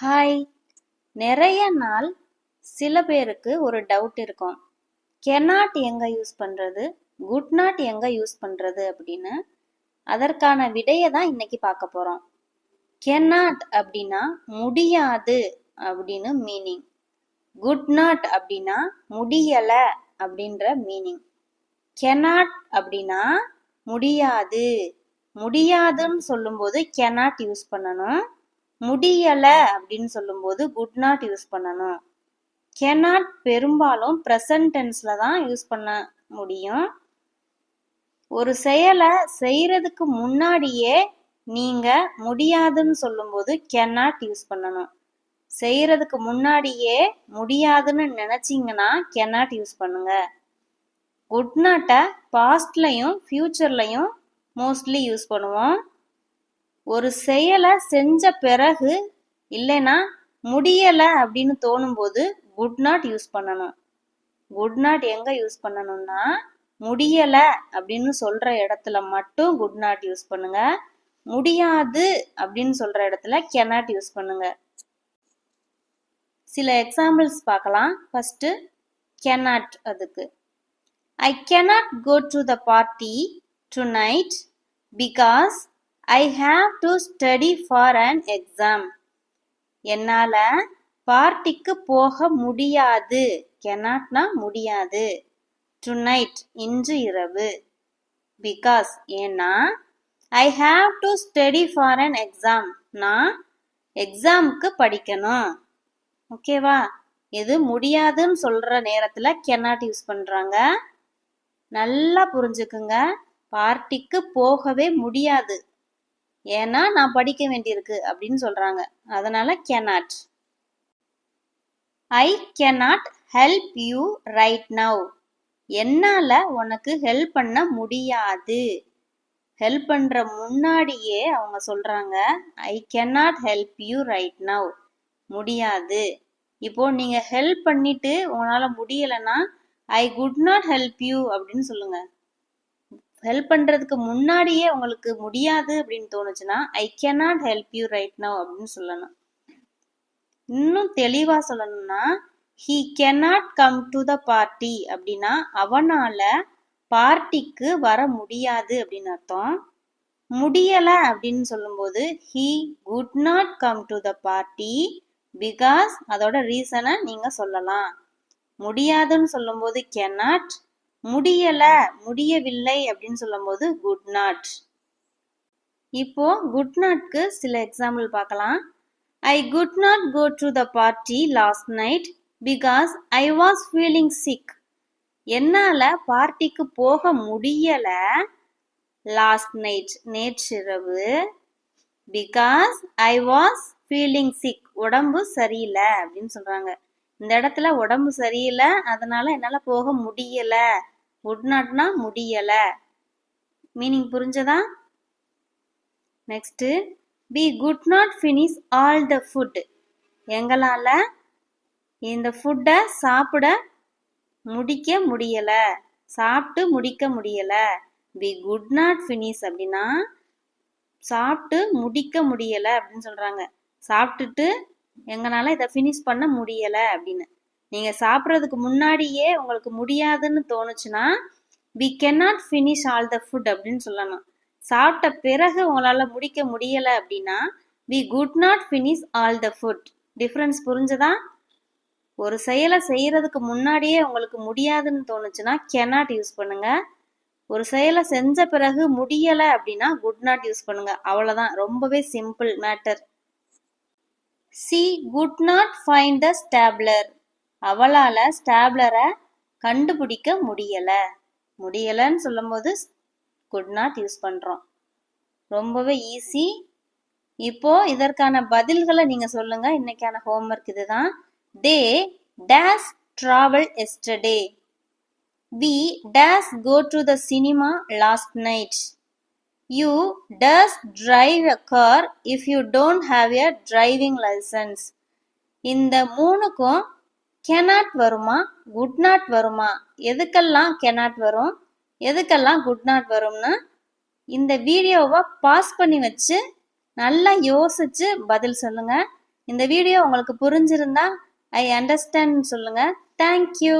Hi நிறைய நாள் சில பேருக்கு ஒரு டவுட் இருக்கும். கெனாட் எங்கே யூஸ் பண்ணுறது குட் நாட் எங்கே யூஸ் பண்ணுறது அப்படின்னு அதற்கான விடையை தான் இன்னைக்கு பார்க்க போகிறோம் கெனாட் அப்படின்னா முடியாது அப்படின்னு மீனிங் குட் நாட் அப்படின்னா முடியலை அப்படின்ற மீனிங் கெனாட் அப்படின்னா முடியாது. முடியாதுன்னு சொல்லும்போது கெனாட் யூஸ் பண்ணணும். முடியல அப்படின்னு சொல்லும்போது குட் நாட் யூஸ் பண்ணணும். கெனாட் பெரும்பாலும் ப்ரெசன்ட் தான் யூஸ் பண்ண முடியும். ஒரு செயலை செய்யறதுக்கு முன்னாடியே நீங்க முடியாதுன்னு சொல்லும்போது கெனாட் யூஸ் பண்ணணும். செய்யறதுக்கு முன்னாடியே முடியாதுன்னு நினச்சிங்கன்னா கெனாட் யூஸ் பண்ணுங்க. குட் நாட்டை பாஸ்ட்லையும் ஃபியூச்சர்லையும் மோஸ்ட்லி யூஸ் பண்ணுவோம். ஒரு செயலை செஞ்ச பிறகு இல்லைன்னா முடியல அப்படின்னு தோணும்போது குட் நாட் யூஸ் பண்ணணும். குட் நாட் எங்க யூஸ் பண்ணணும்னா முடியல அப்படின்னு சொல்ற இடத்துல மட்டும் குட் நாட் யூஸ் பண்ணுங்க. முடியாது அப்படின்னு சொல்ற இடத்துல கெனாட் யூஸ் பண்ணுங்க. சில எக்ஸாம்பிள்ஸ் பார்க்கலாம். ஃபர்ஸ்ட் கெனாட் அதுக்கு. I cannot go to the party tonight because I have to study for an exam என்னால் பார்ட்டிக்கு போக முடியாது. கெனாட்னா முடியாது. டு நைட் இன்று இரவு. பிகாஸ் ஏன்னா I have to study for an exam நான் எக்ஸாமுக்கு படிக்கணும். ஓகேவா இது முடியாதுன்னு சொல்கிற நேரத்தில் கெனாட் யூஸ் பண்ணுறாங்க நல்லா புரிஞ்சுக்குங்க. பார்ட்டிக்கு போகவே முடியாது. ஏன்னா நான் படிக்க வேண்டியிருக்கு அப்படின்னு சொல்றாங்க. அதனால cannot I cannot help you right now என்னால உனக்கு ஹெல்ப் பண்ண முடியாது. ஹெல்ப் பண்ற முன்னாடியே அவங்க சொல்றாங்க I cannot help you right now முடியாது. இப்போ நீங்க ஹெல்ப் பண்ணிட்டு உங்களால முடியலன்னா I could not help you அப்படின்னு சொல்லுங்க. ஹெல்ப் பண்றதுக்கு முன்னாடியே உங்களுக்கு முடியாது அப்படின்னு தோணுச்சுன்னா I cannot help you right now அப்படின்னு சொல்லணும். இன்னும் தெளிவா சொல்லணும்னா he cannot come to the party அப்படின்னா அவனால பார்ட்டிக்கு வர முடியாது அப்படின்னு அர்த்தம். முடியல அப்படின்னு சொல்லும்போது he could not come to the party because அதோட ரீசனை நீங்க சொல்லலாம். முடியாதுன்னு சொல்லும்போது கேனாட் முடியல முடியவில்லை அப்படின்னு சொல்லும்போது குட் நாட் இப்போ குட் நாட்க்கு சில எக்ஸாம்பிள் பார்க்கலாம். I could not go to the party last night because I was feeling sick என்னால பார்ட்டிக்கு போக முடியல லாஸ்ட் நைட் நேற்றிரவு because I was feeling sick உடம்பு சரியில்லை அப்படின்னு சொல்றாங்க. இந்த இடத்துல உடம்பு சரியில்லை அதனால என்னால் போக முடியல. குட் நாட்னா முடியலை. மீனிங் புரிஞ்சதா? Next we could not finish all the food எங்களால் இந்த ஃபுட்டை சாப்பிட முடிக்க முடியல. சாப்பிட்டு முடிக்க முடியல. வி குட் நாட் ஃபினிஷ் அப்படின்னா சாப்பிட்டு முடிக்க முடியல அப்படின்னு சொல்கிறாங்க சாப்பிட்டுட்டு எங்களால் இதை ஃபினிஷ் பண்ண முடியல அப்படின்னு. நீங்க சாப்பிட்றதுக்கு முன்னாடியே உங்களுக்கு முடியாதுன்னு தோணுச்சுன்னா we cannot finish all the food அப்படின்னு சொல்லணும். சாப்பிட்ட பிறகு உங்களால முடிக்க முடியல அப்படின்னா we could not finish all the food difference புரிஞ்சதா? ஒரு செயலை செய்யறதுக்கு முன்னாடியே உங்களுக்கு முடியாதுன்னு தோணுச்சுன்னா கெனாட் யூஸ் பண்ணுங்க. ஒரு செயலை செஞ்ச பிறகு முடியல அப்படின்னா குட் நாட் யூஸ் பண்ணுங்க. அவ்வளவுதான். ரொம்பவே simple matter she could not find the stapler அவளால ஸ்டாப்லரை கண்டுபிடிக்க முடியல. முடியலன்னு சொல்லும்போது குட் நாட் யூஸ் பண்ணுறோம் ரொம்பவே ஈஸி இப்போ இதற்கான பதில்களை நீங்கள் சொல்லுங்க. இன்னைக்கான ஹோம்ஒர்க் இதுதான். They dash travel yesterday we dash go to the cinema last night you does drive a car if you don't have a driving licence இந்த மூணுக்கும் கெனாட் வருமா? குட் நாட் வருமா? எதுக்கெல்லாம் கெனாட் வரும்? எதுக்கெல்லாம் குட் நாட் வரும்னு இந்த வீடியோவை பாஸ் பண்ணி வச்சு நல்லா யோசிச்சு பதில் சொல்லுங்க. இந்த வீடியோ உங்களுக்கு புரிஞ்சிருந்தா ஐ அண்டர்ஸ்டாண்ட் சொல்லுங்க. தேங்க்யூ